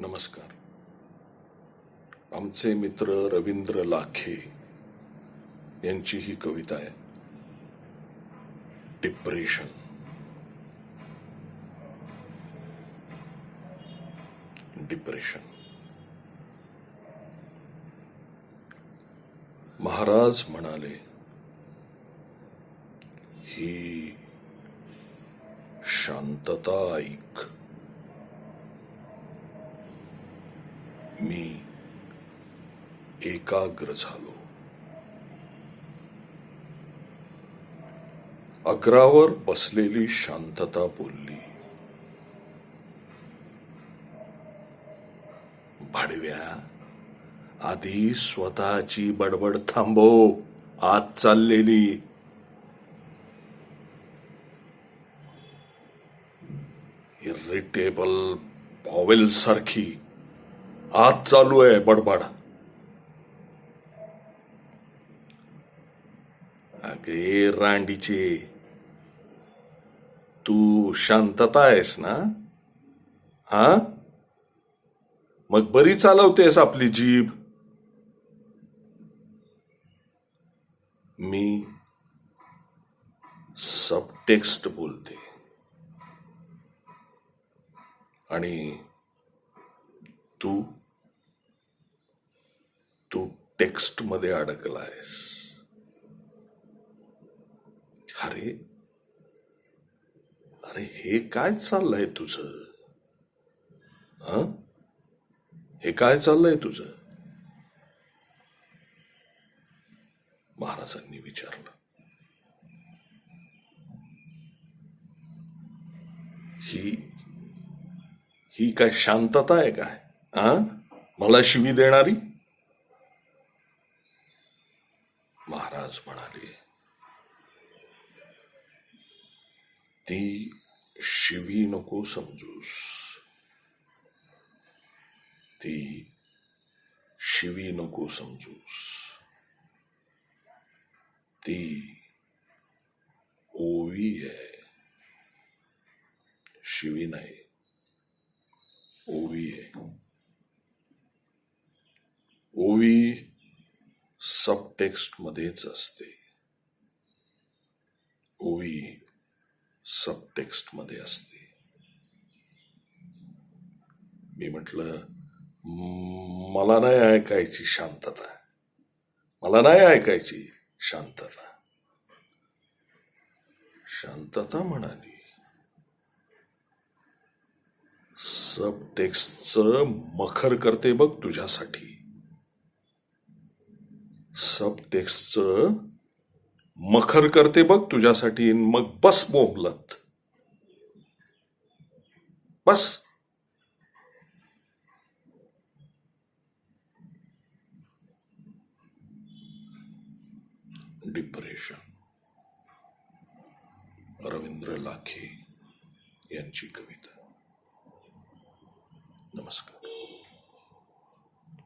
नमस्कार. आमचे मित्र रवींद्र लाखे यांची ही कविता आहे. डिप्रेशन डिप्रेशन महाराज म्हणाले ही शांतता ऐक. मी एकाग्र झालो. अग्रावर बसलेली शांतता बोलली. भाडव्या आधी स्वतःची बडबड थांबव. आत चाललेली. इरिटेबल पॉवेल सारखी. आज चालू आहे बडबड. अगे रांडीचे तू शांतता आहेस ना? हा? मग बरी चालवतेस आपली जीभ. मी सबटेक्स्ट बोलते. आणि तू टेक्स्टमध्ये टेक्स्टमध्ये अडकलायस. अरे अरे हे काय चाललंय तुझं? हे? काय चाललंय तुझं? महाराजांनी विचारलं. ही ही काय शांतता आहे काय? आ मला शिवी देणारी? महाराज म्हणाले ती शिवी नको समजूस. ती शिवी नको समजूस. ती ओवी आहे. शिवी नाही ओवी आहे. ओवी टेक्स्टमध्येच असते. ओवी सबटेक्स्टमध्ये असते. मी म्हटलं मला नाही ऐकायची शांतता. मला नाही ऐकायची शांतता. शांतता म्हणाली. सब टेक्स्टचं मखर करते बघ तुझ्यासाठी. सब टेक्स्टचं मखर करते बघ तुझ्यासाठी मग बस बोंबलत. बस. डिप्रेशन. रवींद्र लाखे यांची कविता.